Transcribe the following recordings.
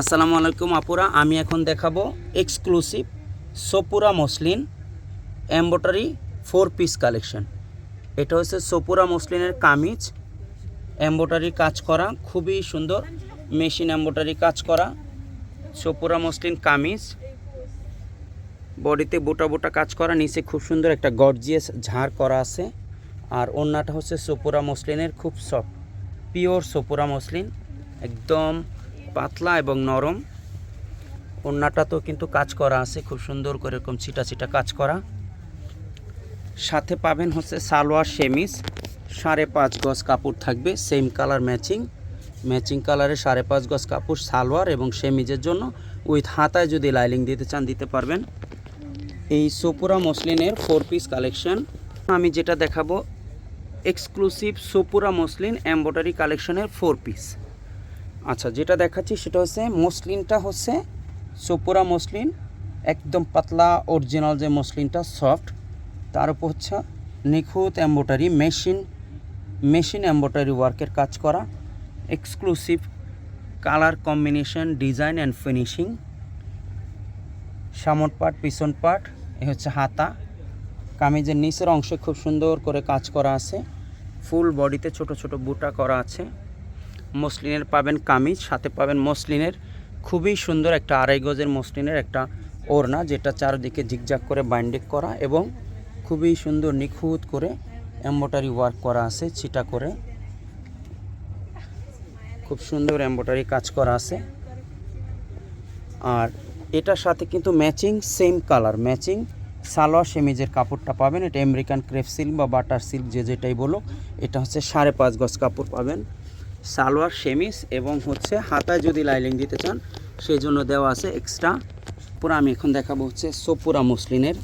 আসসালামু আলাইকুম আপুরা, আমি এখন দেখাবো exclusive Sopura muslin embroidery four piece collection এটা হচ্ছে সোপুরা মসলিনের কামিজ এম্বোটারি কাজ করা, খুবই সুন্দর মেশিন এম্বোটারি কাজ করা সোপুরা মসলিন কামিজ। বডিতে বোটা বোটা কাজ করা, নিচে খুব সুন্দর একটা গর্জিয়াস ঝাড় করা আছে। আর ওড়নাটা হচ্ছে সোপুরা মসলিনের খুব সফট পিওর সোপুরা মসলিন একদম পাতলা এবং নরম। ওড়নাটা তো কিন্তু কাজ করা আছে, খুব সুন্দর করে এরকম ছিটা ছিটা কাজ করা। সাথে পাবেন হচ্ছে সালোয়ার শেমিস সাড়ে পাঁচ গজ কাপড় থাকবে সেম কালার ম্যাচিং ম্যাচিং কালারে সাড়ে পাঁচ গজ কাপড়, সালোয়ার এবং সেমিজের জন্য উইথ হাতায় যদি লাইলিং দিতে চান, দিতে পারবেন। এই সোপুরা মসলিনের ফোর পিস কালেকশন আমি যেটা দেখাবো এক্সক্লুসিভ সোপুরা মসলিন এম্বোটারি কালেকশনের ফোর পিস আচ্ছা যেটা দেখাচ্ছি সেটা হচ্ছে মসলিনটা হচ্ছে সোপুরা মসলিন, একদম পাতলা অরিজিনাল যে মসলিনটা সফট তার উপর হচ্ছে নিখুঁত এম্বোটারি মেশিন মেশিন এম্বোটারি ওয়ার্কের কাজ করা exclusive colour combination design and finishing সামন পাট, পিছন পাট, এ হচ্ছে হাতা। কামিজের নিচের অংশে খুব সুন্দর করে কাজ করা আছে। ফুল বডিতে ছোট ছোট বুটা করা আছে। মসলিনের পাবেন কামিজ, সাথে পাবেন মসলিনের খুবই সুন্দর একটা আড়াই গজের মসলিনের একটা ওড়না, যেটা চারদিকে জিগজাগ করে বাইন্ডিং করা এবং খুবই সুন্দর নিখুঁত করে এম্বোটারি ওয়ার্ক করা আছে, ছিটা করে। খুব সুন্দর এম্বোটারি কাজ করা আছে। আর এটার সাথে কিন্তু matching same colour, matching salwar সেমিজের কাপড়টা পাবেন। এটা আমেরিকান ক্রেপ সিল্ক বা বাটার সিল্ক, যে যেটাই বলো এটা হচ্ছে সাড়ে পাঁচ গজ কাপড় পাবেন। সালোয়ার সেমিস এবং হচ্ছে হাতায় যদি লাইলিং দিতে চান সেই জন্য দেওয়া আছে এক্সট্রা পুরো আমি এখন দেখাবো হচ্ছে সোপুরা মসলিনের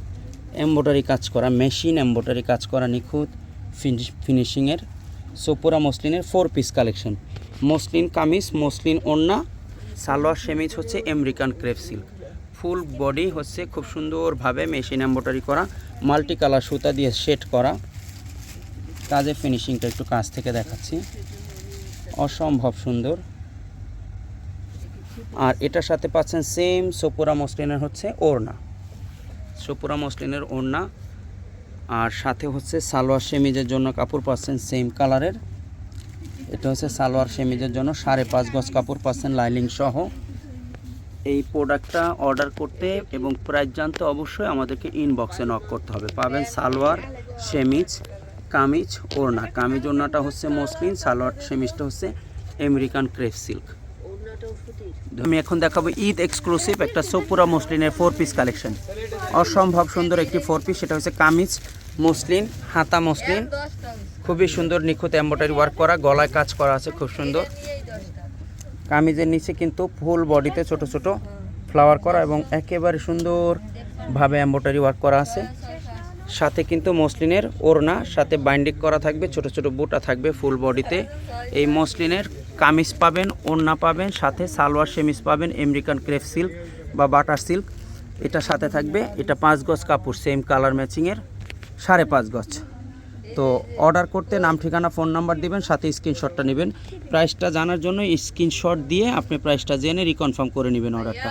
এম্বোটারি কাজ করা মেশিন এম্বোটারি কাজ করা নিখুঁত ফিনিশিংয়ের সোপুরা মসলিনের four piece collection muslin kameez, muslin ওড়না, সালোয়ার, সেমিজ হচ্ছে American crepe silk. Full body হচ্ছে খুব সুন্দরভাবে মেশিন এম্বোটারি করা মাল্টি কালার সুতা দিয়ে সেট করা। কাজের ফিনিশিংটা একটু কাছ থেকে দেখাচ্ছি। অসম্ভব সুন্দর। আর এটার সাথে পাচ্ছেন সেম সোপুরা মসলিনের হচ্ছে ওড়না। সোপুরা মসলিনের ওড়না। আর সাথে হচ্ছে সালোয়ার সেমিজের জন্য কাপড় পাচ্ছেন সেম কালারের এটা হচ্ছে সালোয়ার সেমিজের জন্য সাড়ে পাঁচ গজ কাপড় পাচ্ছেন লাইলিং সহ। এই প্রোডাক্টটা অর্ডার করতে এবং প্রাইস জানতে অবশ্যই আমাদেরকে ইনবক্সে নক করতে হবে। পাবেন সালোয়ার, সেমিজ কামিজ ওড়না। কামিজ ওড়নাটা হচ্ছে মসলিন, সালোয়ার সেমিজটা হচ্ছে আমেরিকান ক্রেপ সিল্ক। আমি এখন দেখাবো ঈদ এক্সক্লুসিভ একটা সোপুরা মসলিনের ফোর পিস কালেকশন। অসম্ভব সুন্দর একটি ফোর পিস, সেটা হচ্ছে কামিজ, মসলিন, হাতা মসলিন। খুবই সুন্দর নিখুঁত এম্বোটারি ওয়ার্ক করা, গলায় কাজ করা আছে, খুব সুন্দর। কামিজের নিচে কিন্তু ফুল বডিতে ছোট ছোট ফ্লাওয়ার করা এবং একেবারে সুন্দরভাবে এম্বোটারি ওয়ার্ক করা আছে। সাথে কিন্তু মসলিনের ওড়না, সাথে বাইন্ডিং করা থাকবে, ছোট ছোট বুটা থাকবে ফুল বডিতে এই মসলিনের কামিজ পাবেন, ওড়না পাবেন, সাথে সালোয়ার সেমিজ পাবেন, আমেরিকান ক্রেপ সিল্ক বা বাটার সিল্ক। এটা সাথে থাকবে, এটা পাঁচ গজ কাপড় সেম কালার ম্যাচিংয়ের সাড়ে পাঁচ গজ। তো অর্ডার করতে নাম, ঠিকানা ফোন নাম্বার দিবেন, সাথে স্ক্রিনশটটা নেবেন। প্রাইসটা জানার জন্য স্ক্রিনশট দিয়ে আপনি প্রাইসটা জেনে রিকনফার্ম করে নেবেন অর্ডারটা